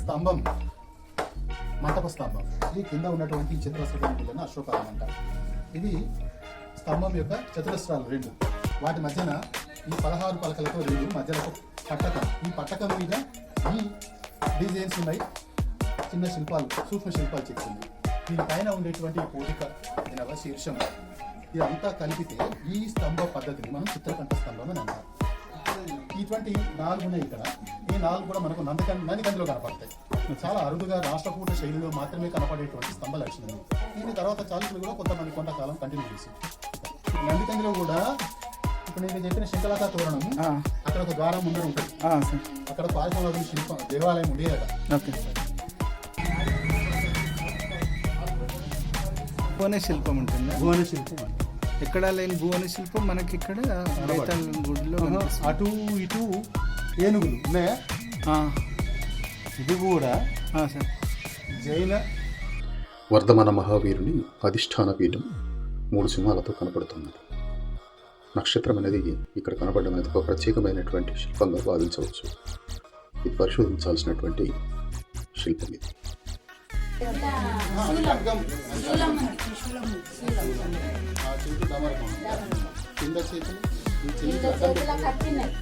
స్తంభం మంటప స్తంభం. ఇది కింద ఉన్నటువంటి చతురస్రం అశోకాలం అంట ఇది స్తంభం యొక్క చతురస్రాలు రెండు. వాటి మధ్యన ఈ పదహారు పలకలతో రెండు మధ్యలో పట్టకం. ఈ పట్టకం మీద ఈ డిజైన్స్ ఉన్నాయి. చిన్న శిల్పాలు సూక్ష్మ శిల్పాలు దీని దీనిపైన ఉండేటువంటి ఈ పోటిక శీర్షం. ఇదంతా కలిపితే ఈ స్తంభ పద్ధతిని మనం చిత్రకంఠ స్తంభం అని అంటారు ఇటువంటి నాలుగు ఉన్నాయి ఇక్కడ. ఈ నాలుగు కూడా మనకు నందకం నందికందిలో కనపడతాయి. చాలా అరుదుగా రాష్ట్రకూట శైలిలో మాత్రమే కనపడేటువంటి స్తంభ లక్షణం దీని తర్వాత చాళుక్యులు కూడా కొంతమంది కొంతకాలం కంటిన్యూ చేశారు. నందికందిలో కూడా ఇప్పుడు నేను చెప్పిన శంకలాత తోరణం అక్కడ ఒక ద్వారం ముందర ఉంటుంది. అక్కడ పారిశ్రామిక శిల్పం దేవాలయం ఉండేదట ఓకే. భువన శిల్పం ఉంటుందా భువన శిల్పం ఎక్కడ లేని భువన శిల్పం మనకి ఇక్కడ బేతాళం గుడిలో కనిపిస్తుంది. అటు ఇటు ఏనుగులు ఉన్నాయా? ఆ, ఇది కూడా ఆ, సార్. జైన వర్ధమాన మహావీరుని అధిష్టాన పీఠం మూడు సింహాలతో కనపడుతున్నది నక్షత్రం అనేది ఇక్కడ కనపడడం అనేది ఒక ప్రత్యేకమైనటువంటి శిల్పంగా భావించవచ్చు. ఇది పరిశోధించాల్సినటువంటి శిల్పం ఇది. ఆ, ఖడ్గం. డమరకం. కింద చేతులు చేతుల కట్టినాయి